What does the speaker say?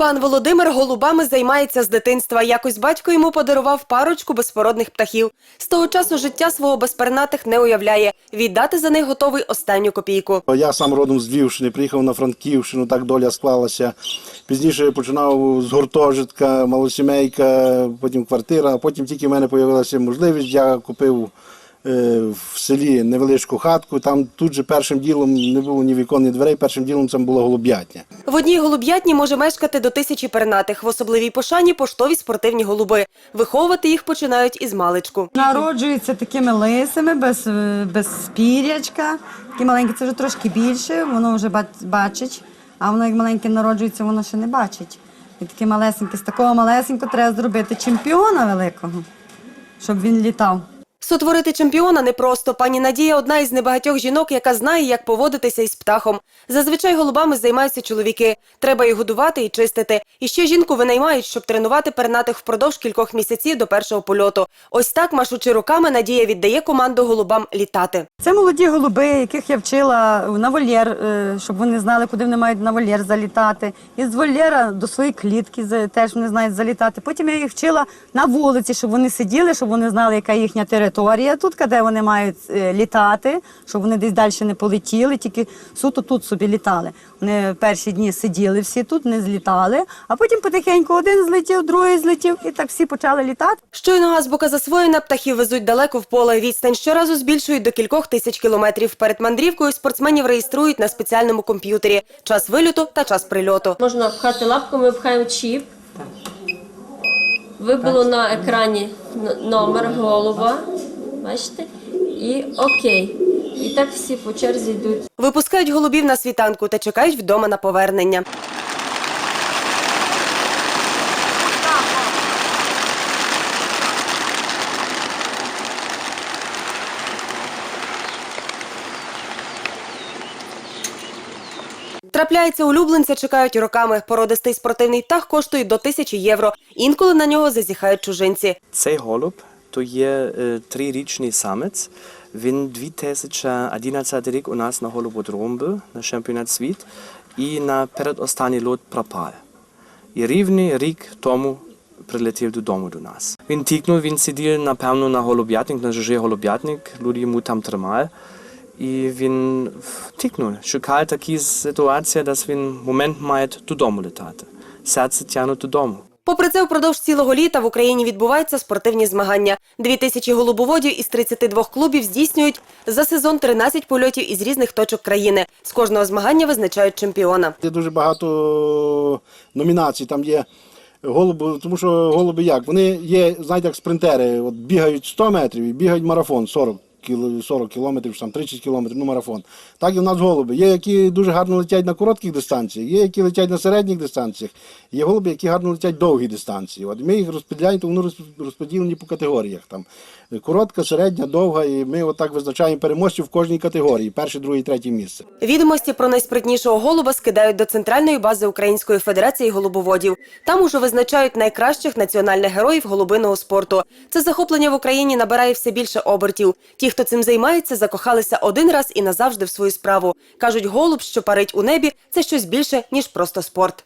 Пан Володимир голубами займається з дитинства. Якось батько йому подарував парочку безпородних птахів. З того часу життя свого безпернатих не уявляє. Віддати за них готовий останню копійку. Я сам родом з Львівщини, приїхав на Франківщину, так доля склалася. Пізніше починав з гуртожитка, малосімейка, потім квартира, а потім тільки в мене з'явилася можливість, я купив в селі невеличку хатку. Там тут же першим ділом не було ні вікон, ні дверей, першим ділом це була голуб'ятня. В одній голуб'ятні може мешкати до тисячі пернатих. В особливій пошані поштові спортивні голуби. Виховувати їх починають із маличку. Народжуються такими лисими, без, е, без пірячка. Такі маленькі, це вже трошки більше, воно вже бачить, а воно як маленьке народжується, воно ще не бачить. І таке малесеньке, з такого малесенького треба зробити чемпіона великого, щоб він літав. Сотворити чемпіона непросто. Пані Надія одна із небагатьох жінок, яка знає, як поводитися із птахом. Зазвичай голубами займаються чоловіки. Треба їх годувати і чистити. І ще жінку винаймають, щоб тренувати пернатих впродовж кількох місяців до першого польоту. Ось так, машучи руками, Надія віддає команду голубам літати. Це молоді голуби, яких я вчила на вольєр, е, щоб вони знали, куди вони мають на вольєр залітати. І з вольєра до своєї клітки теж вони знають залітати. Потім я їх вчила на вулиці, щоб вони сиділи, щоб вони знали, яка їхня територія тут, де вони мають е, літати, щоб вони десь далі не полетіли, тільки суто тут собі літали. Вони перші дні сиділи всі тут, не злітали, а потім потихеньку один злетів, другий злетів, і так всі почали літати. Щойно азбука засвоєна, птахів везуть далеко в поле. Відстань щоразу збільшують до кількох тисяч кілометрів. Перед мандрівкою спортсменів реєструють на спеціальному комп'ютері час вильоту та час прильоту. Можна пхати лапку, ми пхаємо чіп. Вибило на екрані номер голуба. Бачите? І окей. І так всі по черзі йдуть. Випускають голубів на світанку та чекають вдома на повернення. Трапляється улюбленця, чекають роками. Породистий спортивний птах коштує до тисячі євро. Інколи на нього зазіхають чужинці. Цей голуб то є трирічний самець. Він 2011 рік у нас на голубодром був, на чемпіонат світ, і на передостанній лот пропав. І рівний рік тому прилетів додому до нас. Він тікнув, він сидів, напевно, на голуб'ятник, на жужий голуб'ятник, люди йому там тримали. І він втікнув. Шукає такі ситуації, що він момент має додому літати. Серце тягне додому. Попри це, впродовж цілого літа в Україні відбуваються спортивні змагання. Дві тисячі голубоводів із 32 клубів здійснюють за сезон 13 польотів із різних точок країни. З кожного змагання визначають чемпіона. Є дуже багато номінацій. Там є голуби, тому що голуби як? Вони є, знаєте, як спринтери, от бігають 100 метрів і бігають марафон 40 кіло- 40 кілометрів, там 30 кілометрів, ну марафон. Так і в нас голуби. Є, які дуже гарно летять на коротких дистанціях, є, які летять на середніх дистанціях, є голуби, які гарно летять довгі дистанції. От ми їх розподіляємо, то вони розподілені по категоріях. Там коротка, середня, довга, і ми отак визначаємо переможців в кожній категорії: перше, друге, третє місце. Відомості про найспритнішого голуба скидають до центральної бази Української федерації голубоводів. Там уже визначають найкращих національних героїв голубиного спорту. Це захоплення в Україні набирає все більше обертів. Хто цим займається, закохалися один раз і назавжди в свою справу. кажуть, голуб, що парить у небі, це щось більше ніж просто спорт.